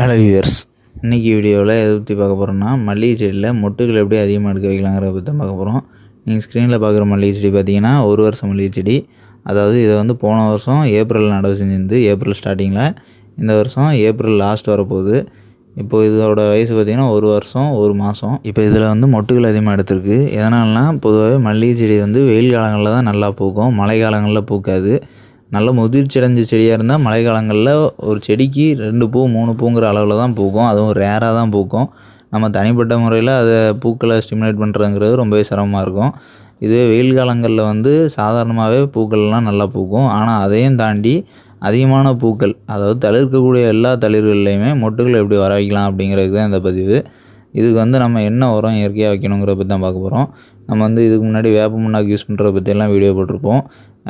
Hello viewers இன்றைக்கி வீடியோவில் எதை பற்றி பார்க்க போகிறோம்னா மல்லிகை செடியில் மொட்டுகள் எப்படி அதிகமாக எடுக்க வைக்கலாங்கிறத பற்றி தான் பார்க்க போகிறோம் நீங்கள் ஸ்க்ரீனில் பார்க்குற மல்லிகை செடி பார்த்தீங்கன்னா ஒரு வருஷம் மல்லிகை செடி. அதாவது இதை வந்து போன வருஷம் ஏப்ரல் நடவு செஞ்சிருந்து ஏப்ரல் ஸ்டார்டிங்கில் இந்த வருஷம் ஏப்ரல் லாஸ்ட் வரப்போகுது. இப்போ இதோட வயசு பார்த்திங்கன்னா ஒரு வருஷம் ஒரு மாதம் இப்போ இதில் வந்து மொட்டுகள் அதிகமாக எடுத்திருக்கு. எதனால்னா பொதுவாகவே மல்லிகை செடி வந்து வெயில் காலங்களில் தான் நல்லா பூக்கும். மழை காலங்களில் பூக்காது. நல்ல முதிர்ச்சி அடைஞ்ச செடியாக இருந்தால் மழை காலங்களில் ஒரு செடிக்கு ரெண்டு பூ மூணு பூங்கிற அளவில் தான் பூக்கும். அதுவும் ரேராக தான் பூக்கும். நம்ம தனிப்பட்ட முறையில் அதை பூக்களை ஸ்டிமுலேட் பண்ணுறதுங்கிறது ரொம்பவே சிரமமாக இருக்கும். இதுவே வெயில் காலங்களில் வந்து சாதாரணமாகவே பூக்கள்லாம் நல்லா பூக்கும். ஆனால் அதையும் தாண்டி அதிகமான பூக்கள் அதாவது தளிர்க்கக்கூடிய எல்லா தளிர்கள்லையுமே மொட்டுகள் எப்படி வர வைக்கலாம் அப்படிங்கிறது தான் இந்த பதிவு. இதுக்கு வந்து நம்ம என்ன உரம் இயற்கையாக வைக்கணுங்கிற பற்றி தான் பார்க்க போகிறோம் நம்ம வந்து இதுக்கு முன்னாடி வேப்ப முன்னாக்கு யூஸ் பண்ணுறத பற்றியெல்லாம் வீடியோ போட்டிருப்போம்.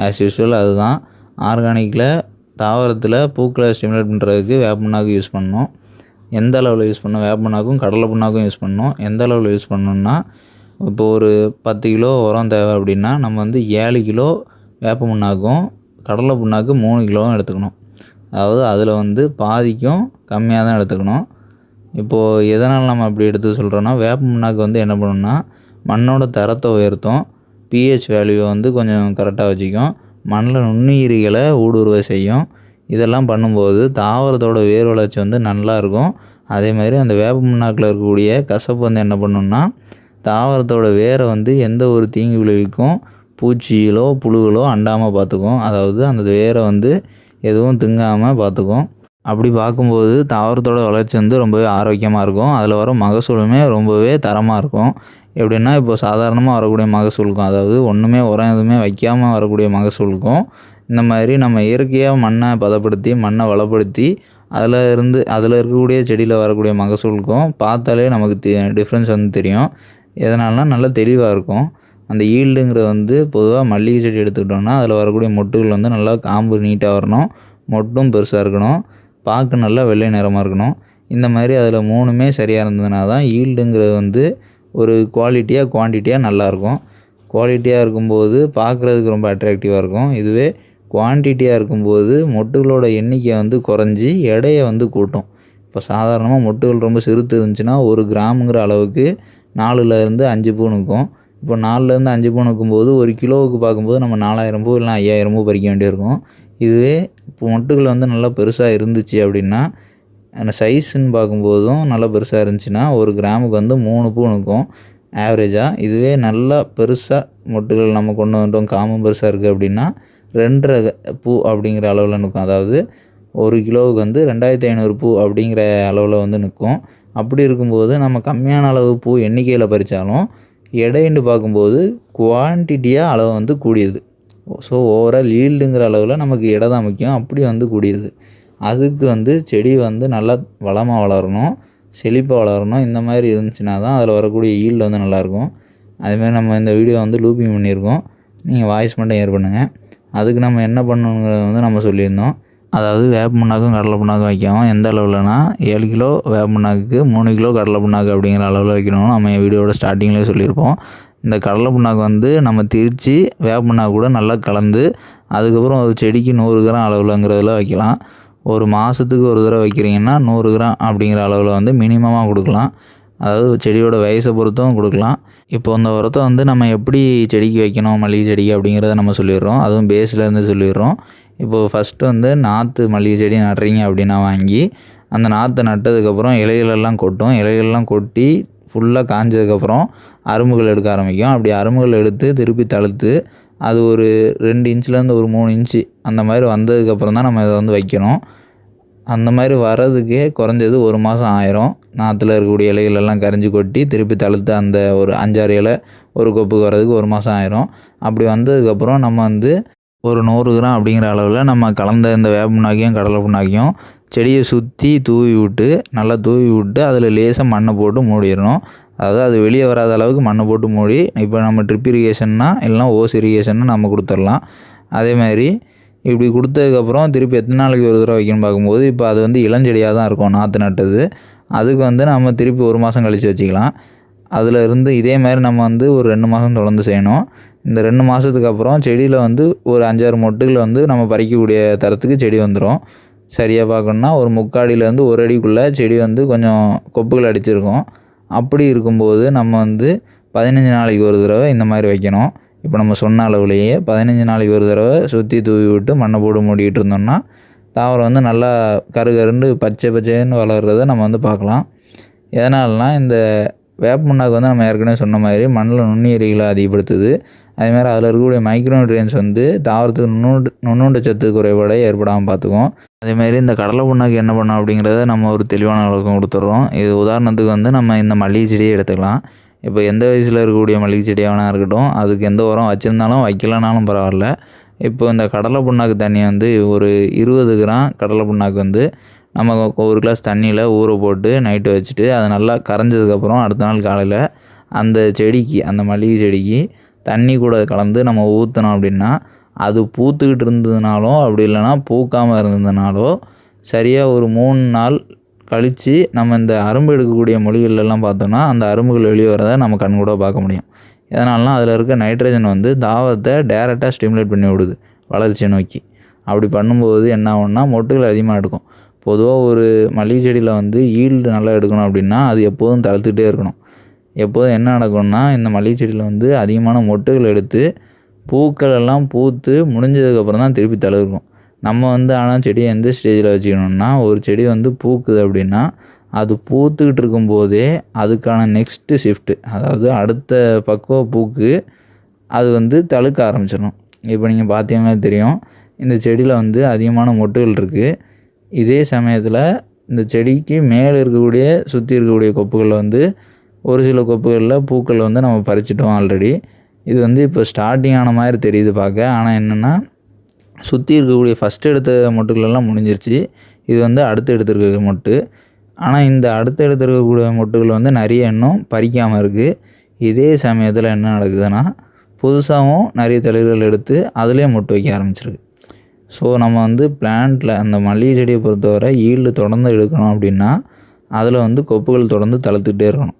ஆஸ் யூஸ்வல் அதுதான். ஆர்கானிக்கில் தாவரத்தில் பூக்களை ஸ்டிமுலேட் பண்ணுறதுக்கு வேப்பண்ணாக்கு யூஸ் பண்ணணும். எந்த அளவில் யூஸ் பண்ணணும்? வேப்பண்ணாக்கும் கடலை புண்ணாக்கும் யூஸ் பண்ணோம் எந்த அளவில் யூஸ் பண்ணணும்னா இப்போ ஒரு பத்து கிலோ உரம் தேவை அப்படின்னா நம்ம வந்து ஏழு கிலோ வேப்ப புண்ணாக்கும் கடலை புண்ணாக்கு மூணு கிலோவும் எடுத்துக்கணும். அதாவது அதில் வந்து பாதிக்கும் கம்மியாக தான் எடுத்துக்கணும். இப்போது எதனால் நம்ம அப்படி எடுத்து சொல்கிறோன்னா வேப்ப புண்ணாக்கு வந்து என்ன பண்ணணும்னா மண்ணோட தரத்தை உயர்த்தும். பிஹெச் வேல்யூவை வந்து கொஞ்சம் கரெக்டாக வச்சுக்கும். மண்ணில் நுண்ணுயிரிகளை ஊடுருவ செய்யும். இதெல்லாம் பண்ணும்போது தாவரத்தோட வேர் வளர்ச்சி வந்து நல்லா இருக்கும். அதே மாதிரி அந்த வேப்ப முன்னாக்கில் இருக்கக்கூடிய கசப்பு வந்து என்ன பண்ணுன்னா தாவரத்தோட வேரை வந்து எந்த ஒரு தீங்கு விளைவிக்கும்? பூச்சிகளோ புழுகளோ அண்டாமல் பார்த்துக்கும். அதாவது அந்த வேரை வந்து எதுவும் திங்காமல் பார்த்துக்கும். அப்படி பார்க்கும்போது தாவரத்தோட வளர்ச்சி வந்து ரொம்பவே ஆரோக்கியமாக இருக்கும். அதில் வர மகசூலுமே ரொம்பவே தரமாக இருக்கும். எப்படின்னா இப்போ சாதாரணமாக வரக்கூடிய மகசூலுக்கும் அதாவது ஒன்றுமே உரம் எதுவுமே வைக்காமல் வரக்கூடிய மகசூலுக்கும் இந்த மாதிரி நம்ம இயற்கையாக மண்ணை பதப்படுத்தி மண்ணை வளப்படுத்தி அதில் இருந்து அதில் இருக்கக்கூடிய செடியில் வரக்கூடிய மகசூலுக்கும் பார்த்தாலே நமக்கு தி டிஃப்ரென்ஸ் வந்து தெரியும். எதனாலனா நல்லா தெளிவாக இருக்கும். அந்த ஈல்டுங்கிறது வந்து பொதுவாக மல்லிகை செடி எடுத்துக்கிட்டோம்னா அதில் வரக்கூடிய மொட்டுகள் வந்து நல்லா காம்பு நீட்டாக வரணும். மொட்டும் பெருசாக இருக்கணும். பார்க்க நல்லா வெள்ளை நிறமாக இருக்கணும். இந்த மாதிரி அதில் மூணுமே சரியாக இருந்ததுனா தான் ஈல்டுங்கிறது வந்து ஒரு குவாலிட்டியாக குவான்டிட்டியாக நல்லாயிருக்கும். குவாலிட்டியாக இருக்கும்போது பார்க்குறதுக்கு ரொம்ப அட்ராக்டிவாக இருக்கும். இதுவே குவான்டிட்டியாக இருக்கும்போது மொட்டுகளோட எண்ணிக்கை வந்து குறைஞ்சி எடையை வந்து கூட்டும். இப்போ சாதாரணமாக மொட்டுகள் ரொம்ப சிறுத்து இருந்துச்சுன்னா ஒரு கிராமுங்கிற அளவுக்கு நாலுலேருந்து அஞ்சு பூ நிற்கும். இப்போ நாலுலேருந்து அஞ்சு பூ நிற்கும்போது ஒரு கிலோவுக்கு பார்க்கும்போது நம்ம நாலாயிரம் பூ இல்லை ஐயாயிரம் பூ பறிக்க வேண்டியிருக்கும். இதுவே இப்போ மொட்டுகள் வந்து நல்லா பெருசாக இருந்துச்சு அப்படின்னா அந்த சைஸுன்னு பார்க்கும்போதும் நல்லா பெருசாக இருந்துச்சுன்னா ஒரு கிராமுக்கு வந்து மூணு பூ நிற்கும் ஆவரேஜாக இதுவே நல்லா பெருசாக மொட்டுகள் நம்ம கொண்டு வந்துட்டோம் காமம் பெருசாக இருக்குது அப்படின்னா ரெண்டரை பூ அப்படிங்கிற அளவில் நிற்கும். அதாவது ஒரு கிலோவுக்கு வந்து ரெண்டாயிரத்தி ஐநூறு பூ அப்படிங்கிற அளவில் வந்து நிற்கும். அப்படி இருக்கும்போது நம்ம கம்மியான அளவு பூ எண்ணிக்கையில் பறித்தாலும் எடைன்னு பார்க்கும்போது குவான்டிட்டியாக அளவு வந்து கூடியது. ஸோ ஓவரால் ஈல்டுங்கிற அளவில் நமக்கு இடை தான் முக்கியம். அப்படி வந்து கூடியது. அதுக்கு வந்து செடி வந்து நல்லா வளமாக வளரணும் செழிப்பாக வளரணும். இந்த மாதிரி இருந்துச்சுன்னா தான் அதில் வரக்கூடிய ஈல்டு வந்து நல்லாயிருக்கும். அதுமாரி நம்ம இந்த வீடியோ வந்து லூப்பிங் பண்ணியிருக்கோம். நீங்கள் வாய்ஸ் மட்டும் ஏர் பண்ணுங்கள் அதுக்கு நம்ம என்ன பண்ணணுங்கிறத வந்து நம்ம சொல்லியிருந்தோம். அதாவது வேப்ப புண்ணாக்கும் கடலை புண்ணாக்கும் வைக்காமல் எந்த அளவில்னா ஏழு கிலோ வேப்ப புண்ணாக்கு மூணு கிலோ கடலை புண்ணாக்கு அப்படிங்கிற அளவில் வைக்கணும். நம்ம வீடியோட ஸ்டார்டிங்லேயே சொல்லியிருப்போம். இந்த கடலை புண்ணாக்கு வந்து நம்ம திரித்து வேப்ப புண்ணாக்கு கூட நல்லா கலந்து அதுக்கப்புறம் ஒரு செடிக்கு நூறு கிராம் அளவில்ங்கிறதுல வைக்கலாம். ஒரு மாதத்துக்கு ஒரு தடவை வைக்கிறீங்கன்னா நூறு கிராம் அப்படிங்கிற அளவில் வந்து மினிமமாக கொடுக்கலாம். அதாவது செடியோட வயசை பொறுத்தும் கொடுக்கலாம். இப்போ இந்த உரத்தை வந்து நம்ம எப்படி செடிக்கு வைக்கணும் மல்லிகை செடிக்கு அப்படிங்கிறத நம்ம சொல்லிடுறோம். அதுவும் பேஸ்லேருந்து சொல்லிடுறோம். இப்போது ஃபஸ்ட்டு வந்து நாற்று மல்லிகை செடி நடுறீங்க அப்படின்னா வாங்கி அந்த நாற்று நட்டதுக்கப்புறம் இலைகளெல்லாம் கொட்டும். இலைகளெல்லாம் கொட்டி ஃபுல்லாக காஞ்சதுக்கப்புறம் அரும்புகள் எடுக்க ஆரம்பிக்கும். அப்படி அரும்புகள் எடுத்து திருப்பி தழுத்து அது ஒரு ரெண்டு இன்ச்லேருந்து ஒரு மூணு இன்ச்சு அந்த மாதிரி வந்ததுக்கப்புறம் தான் நம்ம இதை வந்து வைக்கணும். அந்த மாதிரி வர்றதுக்கே குறைஞ்சது ஒரு மாதம் ஆயிரும். நாற்றுல இருக்கக்கூடிய இலைகள் எல்லாம் கரைஞ்சி கொட்டி திருப்பி தழுத்து அந்த ஒரு அஞ்சாறு இலை ஒரு கொப்புக்கு வர்றதுக்கு ஒரு மாதம் ஆயிரும். அப்படி வந்ததுக்கப்புறம் நம்ம வந்து ஒரு நூறு கிராம் அப்படிங்கிற அளவில் நம்ம கலந்த இந்த வேப்புண்ணாக்கியும் கடலை புண்ணாக்கியும் செடியை சுற்றி தூவி விட்டு நல்லா தூவி விட்டு அதில் லேசாக மண்ணை போட்டு மூடிடணும். அதாவது அது வெளியே வராத அளவுக்கு மண்ணை போட்டு மூடி இப்போ நம்ம ட்ரிப் இரிகேஷன்னா இல்லைனா ஓஸ் இரிகேஷன்னா நம்ம கொடுத்துர்லாம் அதே மாதிரி இப்படி கொடுத்ததுக்கப்புறம் திருப்பி எத்தனை நாளைக்கு ஒரு தடவை வைக்கணும்னு பார்க்கும்போது இப்போ அது வந்து இளஞ்செடியாக தான் இருக்கும் நாற்று நட்டது. அதுக்கு வந்து நம்ம திருப்பி ஒரு மாதம் கழித்து வச்சுக்கலாம். அதில் இருந்து இதே மாதிரி நம்ம வந்து ஒரு ரெண்டு மாதம் தொடர்ந்து செய்யணும். இந்த ரெண்டு மாதத்துக்கு அப்புறம் செடியில் வந்து ஒரு அஞ்சாறு மொட்டுகள் வந்து நம்ம பறிக்கக்கூடிய தரத்துக்கு செடி வந்துடும் சரியாக பார்க்கணுன்னா ஒரு முக்காடியிலேருந்து ஒரு அடிக்குள்ளே செடி வந்து கொஞ்சம் கொப்புகள் அடிச்சிருக்கும். அப்படி இருக்கும்போது நம்ம வந்து பதினஞ்சு நாளைக்கு ஒரு தடவை இந்த மாதிரி வைக்கணும். இப்போ நம்ம சொன்ன அளவுலேயே பதினஞ்சு நாளைக்கு ஒரு தடவை சுற்றி தூவி விட்டு மண்ணை போட்டு மூடிக்கிட்டு இருந்தோம்னா தாவரம் வந்து நல்லா கரு கருண்டு பச்சை பச்சைன்னு வளர்கிறத நம்ம வந்து பார்க்கலாம். எதனாலனா இந்த வேப்ப புண்ணாக்கு வந்து நம்ம ஏற்கனவே சொன்ன மாதிரி மண்ணில் நுண்ணுயிரிகளை அதிகப்படுத்துது. அதேமாதிரி அதில் இருக்கக்கூடிய மைக்ரோநியூட்ரியன்ஸ் வந்து தாவரத்துக்கு நுண்ணுண்டு நுண்ணுண்ட சத்து குறைபாடை ஏற்படாமல் பார்த்துக்கும் அதேமாதிரி இந்த கடலை புண்ணாக்கு என்ன பண்ணோம் அப்படிங்கிறத நம்ம ஒரு தெளிவான விளக்கம் கொடுத்துட்றோம். இது உதாரணத்துக்கு வந்து நம்ம இந்த மல்லிகை செடியை எடுத்துக்கலாம். இப்போ எந்த வயசில் இருக்கக்கூடிய மல்லிகை செடியாக இருக்கட்டும் அதுக்கு எந்த உரம் வச்சுருந்தாலும் வைக்கலனாலும் பரவாயில்ல. இப்போ இந்த கடலை புண்ணாக்கு தண்ணி வந்து ஒரு இருபது கிராம் கடலை புண்ணாக்கு வந்து நம்ம ஒரு கிளாஸ் தண்ணியில் ஊற போட்டு நைட்டு வச்சுட்டு அது நல்லா கரைஞ்சதுக்கப்புறம் அடுத்த நாள் காலையில் அந்த செடிக்கு அந்த மல்லிகை செடிக்கு தண்ணி கூட கலந்து நம்ம ஊற்றினோம் அப்படின்னா அது பூத்துக்கிட்டு இருந்ததுனாலும் அப்படி இல்லைன்னா பூக்காமல் இருந்ததுனாலோ சரியாக ஒரு மூணு நாள் கழித்து நம்ம இந்த அரும்பு எடுக்கக்கூடிய மொழிகள்லாம் பார்த்தோம்னா அந்த அரும்புகள் வெளியே வரதை நம்ம கண் கூட பார்க்க முடியும். எதனாலனா அதில் இருக்க நைட்ரஜன் வந்து தாவத்தை டேரெக்டாக ஸ்டிமுலேட் பண்ணி விடுது வளர்ச்சியை நோக்கி. அப்படி பண்ணும்போது என்ன ஆகும்னா மொட்டுகள் அதிகமாக எடுக்கும். பொதுவாக ஒரு மல்லிகை செடியில் வந்து ஈல்டு நல்லா எடுக்கணும் அப்படின்னா அது எப்போதும் தளர்த்துக்கிட்டே இருக்கணும். எப்போதும் என்ன நடக்கும்னா இந்த மல்லிகை செடியில் வந்து அதிகமான மொட்டுகள் எடுத்து பூக்கள் எல்லாம் பூத்து முடிஞ்சதுக்கப்புறம் தான் திருப்பி தளிர்க்கும் நம்ம வந்து ஆனால் செடியை எந்த ஸ்டேஜில் வச்சுக்கணும்னா ஒரு செடி வந்து பூக்குது அப்படின்னா அது பூத்துக்கிட்டு இருக்கும்போதே அதுக்கான நெக்ஸ்ட்டு ஷிஃப்ட்டு அதாவது அடுத்த பக்குவ பூக்கு அது வந்து தழுக்க ஆரம்பிச்சிடும் இப்போ நீங்கள் பார்த்தீங்கன்னா தெரியும் இந்த செடியில் வந்து அதிகமான மொட்டுகள் இருக்குது இதே சமயத்தில் இந்த செடிக்கு மேலே இருக்கக்கூடிய சுற்றி இருக்கக்கூடிய கொப்புகளில் வந்து ஒரு சில கொப்புகளில் பூக்கள் வந்து நம்ம பறிச்சிட்டோம் ஆல்ரெடி இது வந்து இப்போ ஸ்டார்டிங் ஆன மாதிரி தெரியுது பார்க்க. ஆனால் என்னென்னா சுற்றி இருக்கக்கூடிய ஃபஸ்ட் எடுத்த மொட்டுகளெல்லாம் முடிஞ்சிருச்சு. இது வந்து அடுத்து எடுத்துருக்க மொட்டு. ஆனால் இந்த அடுத்து எடுத்துருக்கக்கூடிய மொட்டுகள் வந்து நிறைய இன்னும் பறிக்காமல் இருக்குது இதே சமயத்தில் என்ன நடக்குதுன்னா புதுசாகவும் நிறைய தளிர்கள் எடுத்து அதுலேயே மொட்டு வைக்க ஆரம்பிச்சிருக்கு. ஸோ நம்ம வந்து பிளான்ட்டில் அந்த மல்லிகை செடியை பொறுத்தவரை ஈல்டு தொடர்ந்து எடுக்கணும் அப்படின்னா அதில் வந்து கொப்புகள் தொடர்ந்து தளர்த்துக்கிட்டே இருக்கணும்.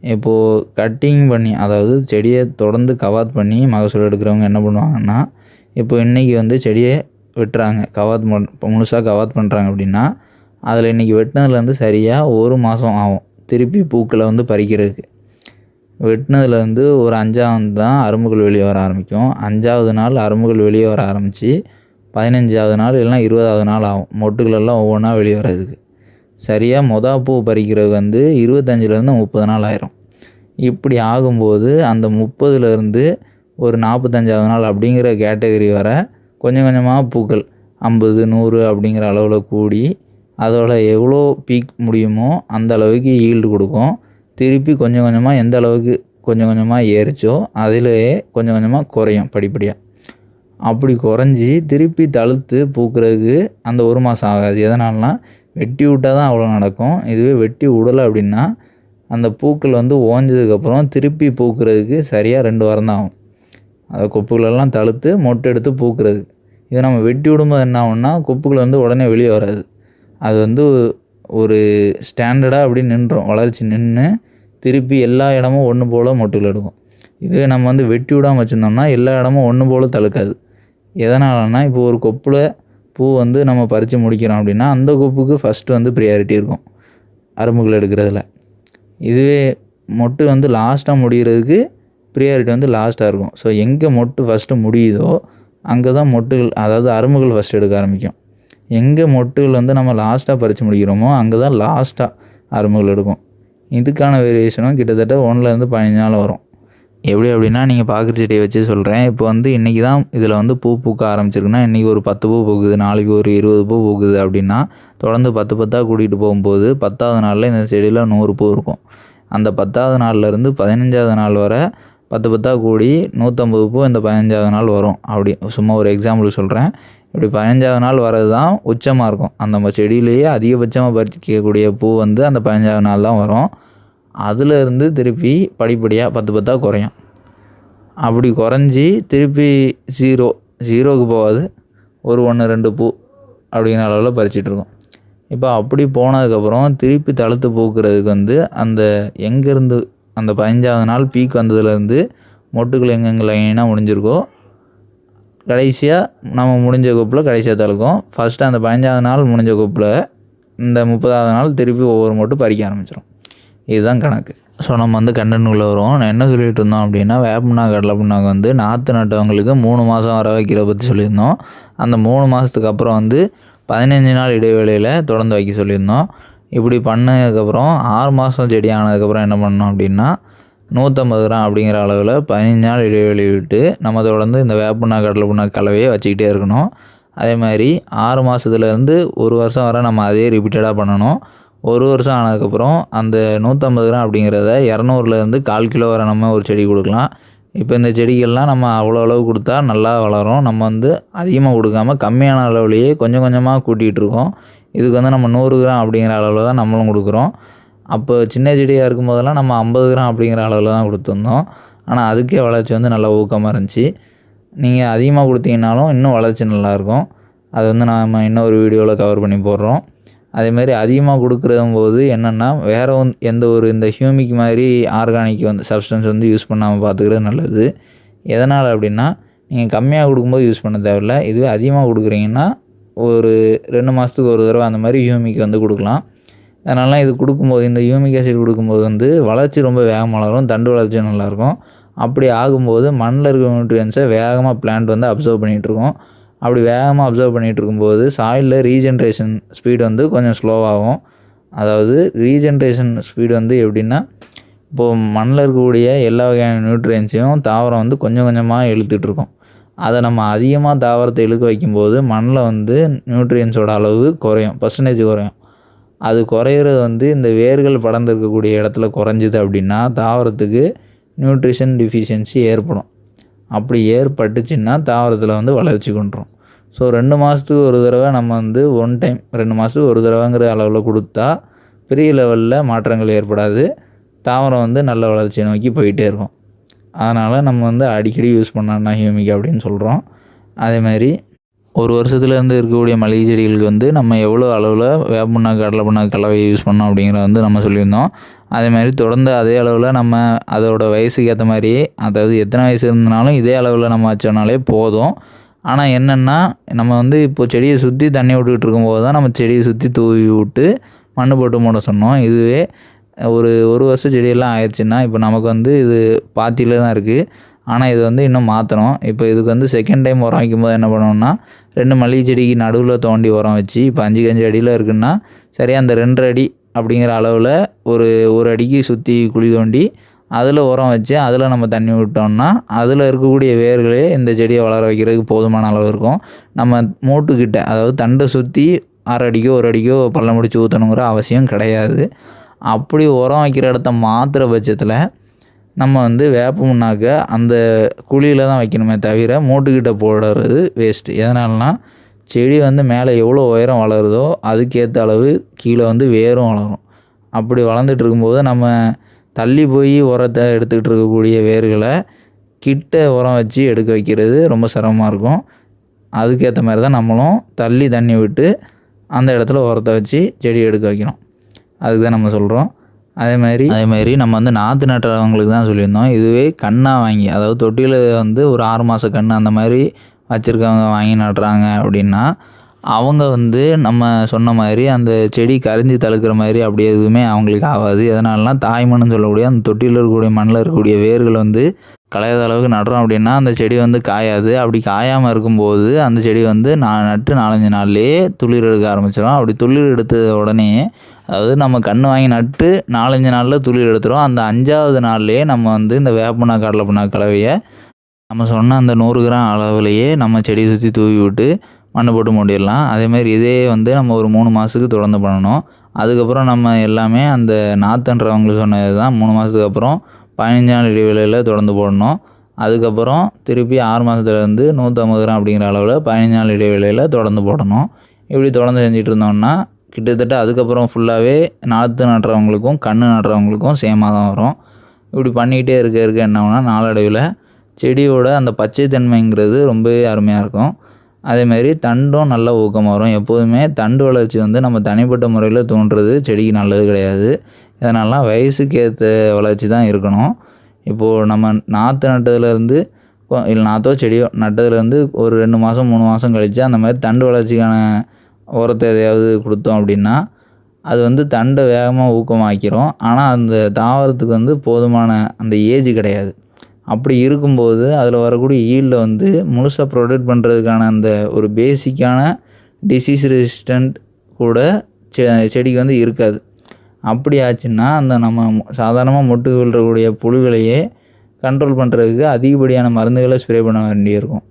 இப்போது கட்டிங் பண்ணி அதாவது செடியை தொடர்ந்து கவாத் பண்ணி மகசூல் எடுக்கிறவங்க என்ன பண்ணுவாங்கன்னா இப்போ இன்றைக்கி வந்து செடியை வெட்டுறாங்க. கவாத் பண் முழுசாக கவாத் பண்ணுறாங்க அப்படின்னா அதில் இன்றைக்கி வெட்டினதுலேருந்து சரியாக ஒரு மாதம் ஆகும். திருப்பி பூக்களை வந்து பறிக்கிறதுக்கு. வெட்டினதுலேருந்து ஒரு அஞ்சாவது தான் அரும்புகள் வெளியே வர ஆரம்பிக்கும். அஞ்சாவது நாள் அரும்புகள் வெளியே வர ஆரம்பித்து பதினஞ்சாவது நாள் இல்லைனா இருபதாவது நாள் ஆகும். மொட்டுகளெல்லாம் ஒவ்வொன்றா வெளியே வர்றதுக்கு. சரியாக மொதல் பூ பறிக்கிறது வந்து இருபத்தஞ்சிலேருந்து முப்பது நாள் ஆயிரும். இப்படி ஆகும்போது அந்த முப்பதுலேருந்து ஒரு நாற்பத்தஞ்சாவது நாள் அப்படிங்கிற கேட்டகரி வர கொஞ்சம் கொஞ்சமாக பூக்கள் ஐம்பது நூறு அப்படிங்கிற அளவில் கூடி அதோட எவ்வளோ பீக் முடியுமோ அந்த அளவுக்கு ஈல்டு கொடுக்கும். திருப்பி கொஞ்சம் கொஞ்சமாக எந்த அளவுக்கு கொஞ்சம் கொஞ்சமாக ஏறிச்சோ அதிலேயே கொஞ்சம் கொஞ்சமாக குறையும் படிப்படியாக அப்படி குறைஞ்சி திருப்பி தழுத்து பூக்கிறதுக்கு அந்த ஒரு மாதம் ஆகாது. எதனால்னா வெட்டி விட்டால் தான் அவ்வளோ நடக்கும். இதுவே வெட்டி விடலை அப்படின்னா அந்த பூக்கள் வந்து ஓஞ்சதுக்கப்புறம் திருப்பி பூக்கிறதுக்கு சரியாக ரெண்டு வாரம் தான் ஆகும். அந்த கொப்புகளெல்லாம் தழுத்து மொட்டை எடுத்து பூக்கிறது. இதை நம்ம வெட்டி விடும்போது என்ன ஆகும்னா கொப்புகள் வந்து உடனே வெளியே வராது. அது வந்து ஒரு ஸ்டாண்டர்டாக அப்படி நின்றோம். வளர்ச்சி நின்று திருப்பி எல்லா இடமும் ஒன்று போல் மொட்டுகள் எடுக்கும். இதுவே நம்ம வந்து வெட்டி விடாமல் வச்சுருந்தோம்னா எல்லா இடமும் ஒன்று போல் தழுக்காது. எதனாலன்னா இப்போ ஒரு கொப்பில் பூ வந்து நம்ம பறித்து முடிக்கிறோம் அப்படின்னா அந்த கொப்புக்கு ஃபஸ்ட்டு வந்து ப்ரியாரிட்டி இருக்கும். அரும்புகள் எடுக்கிறதுல. இதுவே மொட்டு வந்து லாஸ்ட்டாக முடிகிறதுக்கு ப்ரியாரிட்டி வந்து லாஸ்ட்டாக இருக்கும். ஸோ எங்கே மொட்டு ஃபஸ்ட்டு முடியுதோ அங்கே தான் மொட்டுகள் அதாவது அரும்புகள் ஃபஸ்ட் எடுக்க ஆரம்பிக்கும். எங்கே மொட்டுகள் வந்து நம்ம லாஸ்ட்டாக பறித்து முடிக்கிறோமோ அங்கே தான் லாஸ்ட்டாக அரும்புகள் எடுக்கும். இதுக்கான வேரியேஷனும் கிட்டத்தட்ட ஒன்றுலேருந்து பதினஞ்சு நாள் வரும். எப்படி அப்படின்னா நீங்கள் பார்க்குற செடியை வச்சு சொல்கிறேன் இப்போ வந்து இன்றைக்கி தான் இதில் வந்து பூ பூக்க ஆரம்பிச்சிருக்குன்னா இன்றைக்கி ஒரு பத்து பூ பூக்குது நாளைக்கு ஒரு இருபது பூ பூக்குது அப்படின்னா தொடர்ந்து பத்து பத்தாக கூட்டிகிட்டு போகும்போது பத்தாவது நாளில் இந்த செடியில் நூறு பூ இருக்கும். அந்த பத்தாவது நாள்லேருந்து பதினஞ்சாவது நாள் வரை பத்து பத்தாக கூடி நூற்றம்பது பூ இந்த பதினஞ்சாவது நாள் வரும். அப்படி சும்மா ஒரு எக்ஸாம்பிள் சொல்கிறேன் இப்படி பதினஞ்சாவது நாள் வர்றது தான் உச்சமாக இருக்கும். அந்த செடியிலேயே அதிகபட்சமாக பறிக்கக்கூடிய பூ வந்து அந்த பதினஞ்சாவது நாள் தான் வரும். அதுலேருந்து திருப்பி படிப்படியாக பத்து பத்தாக குறையும். அப்படி குறைஞ்சி திருப்பி ஜீரோ ஜீரோவுக்கு போகாது. ஒரு ஒன்று ரெண்டு பூ அப்படிங்கிற அளவில் பறிச்சிட்ருக்கோம் இப்போ அப்படி போனதுக்கப்புறம் திருப்பி தளத்து பூக்கிறதுக்கு வந்து அந்த எங்கேருந்து அந்த பதினஞ்சாவது நாள் பீக் வந்ததுலேருந்து மொட்டுக்கள் எங்கெங்கே லைனாக முடிஞ்சிருக்கோ கடைசியாக நம்ம முடிஞ்ச கொப்பில் கடைசியாக தழுக்கும். ஃபஸ்ட்டு அந்த பதினஞ்சாவது நாள் முடிஞ்ச கொப்பில் இந்த முப்பதாவது நாள் திருப்பி ஒவ்வொரு மொட்டு பறிக்க ஆரம்பிச்சிடும் இதுதான் கணக்கு. ஸோ நம்ம வந்து கண்டனுக்குள்ளே வருவோம். நான் என்ன சொல்லிட்டு இருந்தோம் அப்படின்னா வேப்பண்ணா கடலை புண்ணாக்கு வந்து நாற்று நட்டவங்களுக்கு மூணு மாதம் வர வைக்கிற பற்றி சொல்லியிருந்தோம். அந்த மூணு மாதத்துக்கு அப்புறம் வந்து பதினஞ்சு நாள் இடைவேளையில் தொடர்ந்து வைக்க சொல்லியிருந்தோம். இப்படி பண்ணதுக்கப்புறம் ஆறு மாதம் செடி ஆனதுக்கப்புறம் என்ன பண்ணோம் அப்படின்னா நூற்றம்பது கிராம் அப்படிங்கிற அளவில் பதினஞ்சு நாள் இடைவெளி விட்டு நம்ம தொடர்ந்து இந்த வேப்பண்ணா கடலை புண்ணா கலவையை வச்சுக்கிட்டே இருக்கணும். அதே மாதிரி ஆறு மாதத்துலேருந்து ஒரு வருஷம் வரை நம்ம அதே ரிப்பீட்டடாக பண்ணணும். ஒரு வருஷம் ஆனதுக்கப்புறம் அந்த நூற்றம்பது கிராம் அப்படிங்கிறத இரநூறுலேருந்து கால் கிலோ வரை நம்ம ஒரு செடி கொடுக்கலாம். இப்போ இந்த செடிகள்லாம் நம்ம அவ்வளோ அளவு கொடுத்தா நல்லா வளரும். நம்ம வந்து அதிகமாக கொடுக்காம கம்மியான அளவுலேயே கொஞ்சம் கொஞ்சமாக கூட்டிகிட்டு இருக்கோம் இதுக்கு வந்து நம்ம நூறு கிராம் அப்படிங்கிற அளவில் தான் நம்மளும் கொடுக்குறோம். அப்போ சின்ன செடியாக இருக்கும் போதெல்லாம் நம்ம ஐம்பது கிராம் அப்படிங்கிற அளவில் தான் கொடுத்துருந்தோம். ஆனால் அதுக்கே வளர்ச்சி வந்து நல்லா ஊக்கமாக இருந்துச்சு. நீங்கள் அதிகமாக கொடுத்தீங்கனாலும் இன்னும் வளர்ச்சி நல்லாயிருக்கும். அது வந்து நாம் இன்னும் ஒரு வீடியோவில் கவர் பண்ணி போடுறோம். அதேமாதிரி அதிகமாக கொடுக்குறதும் போது என்னென்னா வேறு ஒன் எந்த ஒரு இந்த ஹியூமிக் மாதிரி ஆர்கானிக் வந்து சப்ஸ்டன்ஸ் வந்து யூஸ் பண்ணாமல் பார்த்துக்கிறது நல்லது. எதனால் அப்படின்னா நீங்கள் கம்மியாக கொடுக்கும்போது யூஸ் பண்ண தேவையில்ல. இதுவே அதிகமாக கொடுக்குறீங்கன்னா ஒரு ரெண்டு மாதத்துக்கு ஒரு தடவை அந்த மாதிரி ஹியூமிக் வந்து கொடுக்கலாம். அதனால இது கொடுக்கும்போது இந்த ஹியூமிக் ஆசிட் கொடுக்கும்போது வந்து வளர்ச்சி ரொம்ப வேகமாக வளரும் தண்டு வளர்ச்சி நல்லாயிருக்கும் அப்படி ஆகும்போது மண்ணில் இருக்கிற நியூட்ரியன்ஸை வேகமாக பிளான்ட் வந்து அப்சர்வ் பண்ணிகிட்ருக்கோம் அப்படி வேகமாக அப்சர்வ் பண்ணிகிட்டு இருக்கும்போது சாயிலில் ரீஜென்ரேஷன் ஸ்பீடு வந்து கொஞ்சம் ஸ்லோவாகும் அதாவது ரீஜென்ரேஷன் ஸ்பீடு வந்து எப்படின்னா இப்போது மண்ணில் இருக்கக்கூடிய எல்லா வகையான நியூட்ரியன்ஸையும் தாவரம் வந்து கொஞ்சம் கொஞ்சமாக இழுத்துட்ருக்கோம் அதை நம்ம அதிகமாக தாவரத்தை இழுக்க வைக்கும்போது மண்ணில் வந்து நியூட்ரியன்ஸோட அளவு குறையும் பர்சன்டேஜ் குறையும். அது குறையிறது வந்து இந்த வேர்கள் படர்ந்து இருக்கக்கூடிய இடத்துல குறைஞ்சிது அப்படின்னா தாவரத்துக்கு நியூட்ரிஷன் டிஃபிஷியன்சி ஏற்படும். அப்படி ஏற்பட்டுச்சுன்னா தாவரத்தில் வந்து வளர்ச்சி கொண்டுரும் ஸோ ரெண்டு மாதத்துக்கு ஒரு தடவை நம்ம வந்து ஒன் டைம் ரெண்டு மாதத்துக்கு ஒரு தடவைங்கிற அளவில் கொடுத்தா பெரிய லெவலில் மாற்றங்கள் ஏற்படாது. தாவரம் வந்து நல்ல வளர்ச்சியை நோக்கி போயிட்டே இருக்கும். அதனால் நம்ம வந்து அடிக்கடி யூஸ் பண்ணோம்னா ஹியூமிக் அப்படின்னு சொல்கிறோம் அதேமாதிரி ஒரு வருஷத்துலேருந்து இருக்கக்கூடிய மளிகை செடிகளுக்கு வந்து நம்ம எவ்வளோ அளவில் வேப்பண்ணா கடலை புண்ணா கலவையை யூஸ் பண்ணோம் அப்படிங்கிறத வந்து நம்ம சொல்லியிருந்தோம். அதே மாதிரி தொடர்ந்து அதே அளவில் நம்ம அதோட வயசுக்கு ஏற்ற மாதிரி அதாவது எத்தனை வயசு இருந்தனாலும் இதே அளவில் நம்ம வச்சோம்னாலே போதும். ஆனால் என்னென்னா நம்ம வந்து இப்போ செடியை சுற்றி தண்ணி விட்டுக்கிட்டு இருக்கும்போது தான் நம்ம செடியை சுற்றி தூவி விட்டு மண் போட்டு மூட சொன்னோம். இதுவே ஒரு ஒரு வருஷம் செடியெல்லாம் ஆயிடுச்சுன்னா இப்போ நமக்கு வந்து இது பாத்தியில் தான் இருக்குது ஆனால் இது வந்து இன்னும் மாற்றணும் இப்போ இதுக்கு வந்து செகண்ட் டைம் உரம் வைக்கும்போது என்ன பண்ணணும்னா ரெண்டு மல்லிகை செடிக்கு நடுவில் தோண்டி உரம் வச்சு இப்போ அஞ்சு அஞ்சு அடியில் இருக்குன்னா சரியாக அந்த ரெண்டு அடி அப்படிங்கிற அளவில் ஒரு ஒரு அடிக்கு சுற்றி குழி தோண்டி அதில் உரம் வச்சு அதில் நம்ம தண்ணி விட்டோம்னா அதில் இருக்கக்கூடிய வேர்களே இந்த செடியை வளர வைக்கிறதுக்கு போதுமான அளவு இருக்கும். நம்ம மூட்டுக்கிட்ட அதாவது தண்டை சுற்றி அரை அடிக்கோ ஒரு அடிக்கோ பள்ளம் முடிச்சு ஊற்றணுங்கிற அவசியம் கிடையாது. அப்படி உரம் வைக்கிற இடத்த மாத்திர பட்சத்தில் நம்ம வந்து வேப்பமுன்னாக்க அந்த குழியில் தான் வைக்கணுமே தவிர மூட்டுக்கிட்ட போடுறது வேஸ்ட்டு எதனாலனா செடி வந்து மேலே எவ்வளோ உயரம் வளருதோ அதுக்கேற்ற அளவு கீழே வந்து வேரும் வளரும். அப்படி வளர்ந்துட்டு இருக்கும்போது நம்ம தள்ளி போய் உரத்தை எடுத்துக்கிட்டு இருக்கக்கூடிய வேர்களை கிட்ட உரம் வச்சு எடுக்க வைக்கிறது ரொம்ப சிரமமாக இருக்கும். அதுக்கேற்ற மாதிரி தான் நம்மளும் தள்ளி தண்ணி விட்டு அந்த இடத்துல உரத்தை வச்சு செடி எடுக்க வைக்கணும். அதுக்கு தான் நம்ம சொல்கிறோம் அதே மாதிரி அதே மாதிரி நம்ம வந்து நாற்று நட்டுறவங்களுக்கு தான் சொல்லியிருந்தோம். இதுவே கண்ணாக வாங்கி அதாவது தொட்டியில் வந்து ஒரு ஆறு மாத கன்று அந்த மாதிரி வச்சுருக்கவங்க வாங்கி நடுறாங்க அப்படின்னா அவங்க வந்து நம்ம சொன்ன மாதிரி அந்த செடி கரைஞ்சி தழுக்கிற மாதிரி அப்படி எதுவுமே அவங்களுக்கு ஆகாது. எதனாலலாம் தாய்மண்ணுன்னு சொல்லக்கூடிய அந்த தொட்டியில் இருக்கக்கூடிய மண்ணில் இருக்கக்கூடிய வேர்கள் வந்து களையாத அளவுக்கு நடுறோம் அப்படின்னா அந்த செடி வந்து காயாது. அப்படி காயாமல் இருக்கும்போது அந்த செடி வந்து நான் நட்டு நாலஞ்சு நாள்லேயே துளிர் எடுக்க ஆரம்பிச்சிடும் அப்படி துளிர் எடுத்த உடனே அதாவது நம்ம கண் வாங்கி நட்டு நாலஞ்சு நாளில் துளிர் எடுத்துரும். அந்த அஞ்சாவது நாள்லேயே நம்ம வந்து இந்த வேப்பண்ணா கடலை பண்ணா கலவையை நம்ம சொன்ன அந்த நூறு கிராம் அளவுலேயே நம்ம செடியை சுற்றி தூவி விட்டு மண்ணை போட்டு மூடிடலாம். அதேமாதிரி இதே வந்து நம்ம ஒரு மூணு மாதத்துக்கு தொடர்ந்து பண்ணணும். அதுக்கப்புறம் நம்ம எல்லாமே அந்த நாற்றுன்றவங்களுக்கு சொன்னது தான். மூணு மாதத்துக்கு அப்புறம் பதினஞ்சு நாள் இடைவேளையில் தொடர்ந்து போடணும். அதுக்கப்புறம் திருப்பி ஆறு மாதத்துலேருந்து நூற்றம்பது கிராம் அப்படிங்கிற அளவில் பதினஞ்சு நாள் இடைவேளையில் தொடர்ந்து போடணும். இப்படி தொடர்ந்து செஞ்சுட்டு இருந்தோம்னா கிட்டத்தட்ட அதுக்கப்புறம் ஃபுல்லாகவே நாற்று நடுறவங்களுக்கும் கன்று நடுறவங்களுக்கும் சேமாக தான் வரும். இப்படி பண்ணிக்கிட்டே இருக்க இருக்க என்ன நாளடைவில் செடியோட அந்த பச்சை தன்மைங்கிறது ரொம்பவே அருமையாக இருக்கும். அதேமாரி தண்டும் நல்ல ஊக்கமாக வரும். எப்போதுமே தண்டு வளர்ச்சி வந்து நம்ம தனிப்பட்ட முறையில் தோன்றுறது செடிக்கு நல்லது கிடையாது. இதனால்லாம் வயசுக்கு ஏற்ற வளர்ச்சி தான் இருக்கணும். இப்போது நம்ம நாற்று நட்டதுலேருந்து இல்லை நாற்றோ செடியோ நட்டதுலேருந்து ஒரு ரெண்டு மாதம் மூணு மாதம் கழித்து அந்த மாதிரி தண்டு வளர்ச்சிக்கான உரத்தை எதையாவது கொடுத்தோம் அப்படின்னா அது வந்து தண்டை வேகமாக ஊக்கமாக்கிரும். ஆனால் அந்த தாவரத்துக்கு வந்து போதுமான அந்த ஏஜ் கிடையாது. அப்படி இருக்கும்போது அதில் வரக்கூடிய ஈல்டை வந்து முழுசாக ப்ரொடெக்ட் பண்ணுறதுக்கான அந்த ஒரு பேசிக்கான டிசீஸ் ரெசிஸ்டண்ட் கூட செ செடிக்கு வந்து இருக்காது. அப்படி ஆச்சுன்னா அந்த நம்ம சாதாரணமாக மொட்டு விழுறக்கூடிய புழுகளையே கண்ட்ரோல் பண்ணுறதுக்கு அதிகப்படியான மருந்துகளை ஸ்ப்ரே பண்ண வேண்டியிருக்கும்.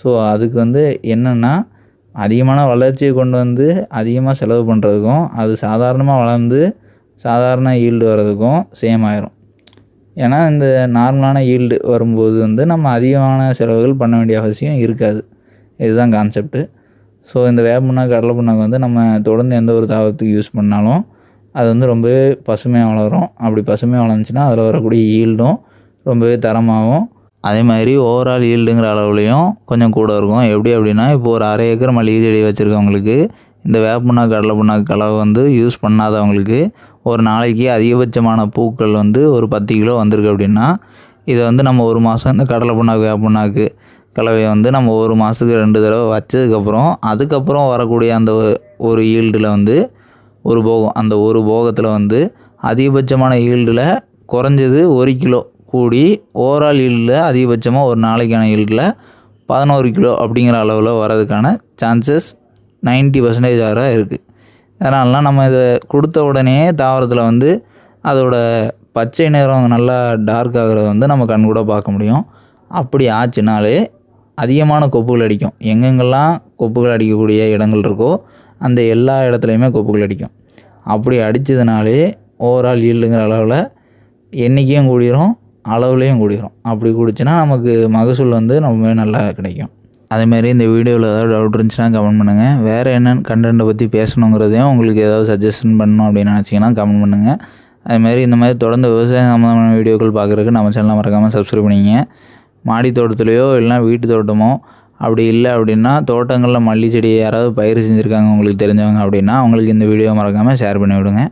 ஸோ அதுக்கு வந்து என்னென்னா அதிகமான வளர்ச்சியை கொண்டு வந்து அதிகமாக செலவு பண்ணுறதுக்கும் அது சாதாரணமாக வளர்ந்து சாதாரண ஈல்டு வர்றதுக்கும் சேம் ஆயிரும். ஏன்னா இந்த நார்மலான ஈல்டு வரும்போது வந்து நம்ம அதிகமான செலவுகள் பண்ண வேண்டிய அவசியம் இருக்காது. இதுதான் கான்செப்ட்டு ஸோ இந்த வேப்ப கடலை புண்ணாக்கு வந்து நம்ம தொடர்ந்து எந்த ஒரு தாவரத்துக்கு யூஸ் பண்ணாலும் அது வந்து ரொம்பவே பசுமையாக வளரும். அப்படி பசுமையாக வளர்ந்துச்சுன்னா அதில் வரக்கூடிய ஈல்டும் ரொம்பவே தரமாகவும் அதே மாதிரி ஓவரால் ஈல்டுங்கிற அளவுலையும் கொஞ்சம் கூட இருக்கும். எப்படி அப்படின்னா இப்போ ஒரு அரை ஏக்கர் மளிகை செடி வச்சுருக்கவங்களுக்கு இந்த வேப்ப கடலை புண்ணாக்கு கலவை வந்து யூஸ் பண்ணாதவங்களுக்கு ஒரு நாளைக்கு அதிகபட்சமான பூக்கள் வந்து ஒரு பத்து கிலோ வந்திருக்கு அப்படின்னா இதை வந்து நம்ம ஒரு மாதம் இந்த கடலை புண்ணாக்கு வேப்பண்ணாக்கு கலவையை வந்து நம்ம ஒரு மாதத்துக்கு ரெண்டு தடவை வச்சதுக்கப்புறம் அதுக்கப்புறம் வரக்கூடிய அந்த ஒரு ஈல்டில் வந்து ஒரு போகம் அந்த ஒரு போகத்தில் வந்து அதிகபட்சமான ஈல்டில் குறைஞ்சது ஒரு கிலோ கூடி ஓவரால் ஈல்டில் அதிகபட்சமாக ஒரு நாளைக்கான ஈல்டில் பதினோரு கிலோ அப்படிங்கிற அளவில் வரதுக்கான சான்சஸ் 90% பர்சன்டேஜ் ஆக இருக்குது அதனாலலாம் நம்ம இதை கொடுத்த உடனே தாவரத்தில் வந்து அதோட பச்சை நிறம் நல்லா டார்க் ஆகிறத வந்து நம்ம கண்கூட பார்க்க முடியும். அப்படி ஆச்சுனாலே அதிகமான கொப்புகள் அடிக்கும். எங்கெங்கெல்லாம் கொப்புகள் அடிக்கக்கூடிய இடங்கள் இருக்கோ அந்த எல்லா இடத்துலையுமே கொப்புகள் அடிக்கும். அப்படி அடித்ததுனாலே ஓவரால் ஈல்டுங்கிற அளவில் எண்ணிக்கையும் கூடிரும் அளவுலேயும் கூடிரும். அப்படி கூடிச்சுன்னா நமக்கு மகசூல் வந்து ரொம்பவே நல்லா கிடைக்கும். அதேமாதிரி இந்த வீடியோவில் ஏதாவது டவுட் இருந்துச்சுன்னா கமெண்ட் பண்ணுங்கள் வேறு என்னென்ன கண்டென்ட்டை பற்றி பேசணுங்கிறதையும் உங்களுக்கு ஏதாவது சஜஷன் பண்ணணும் அப்படின்னு நினச்சிங்கன்னா கமெண்ட் பண்ணுங்கள் அதேமாதிரி இந்த மாதிரி தொடர்ந்து விவசாயம் சம்மந்தமான வீடியோக்கள் பார்க்குறதுக்கு நம்ம சேனலை மறக்காமல் சப்ஸ்கிரைப் பண்ணிங்க. மாடி தோட்டத்துலேயோ இல்லைனா வீட்டு தோட்டமோ அப்படி இல்லை அப்படின்னா தோட்டங்களில் மல்லி செடி யாராவது பயிர் செஞ்சுருக்காங்க உங்களுக்கு தெரிஞ்சவங்க அப்படின்னா அவங்களுக்கு இந்த வீடியோ மறக்காமல் ஷேர் பண்ணி விடுங்க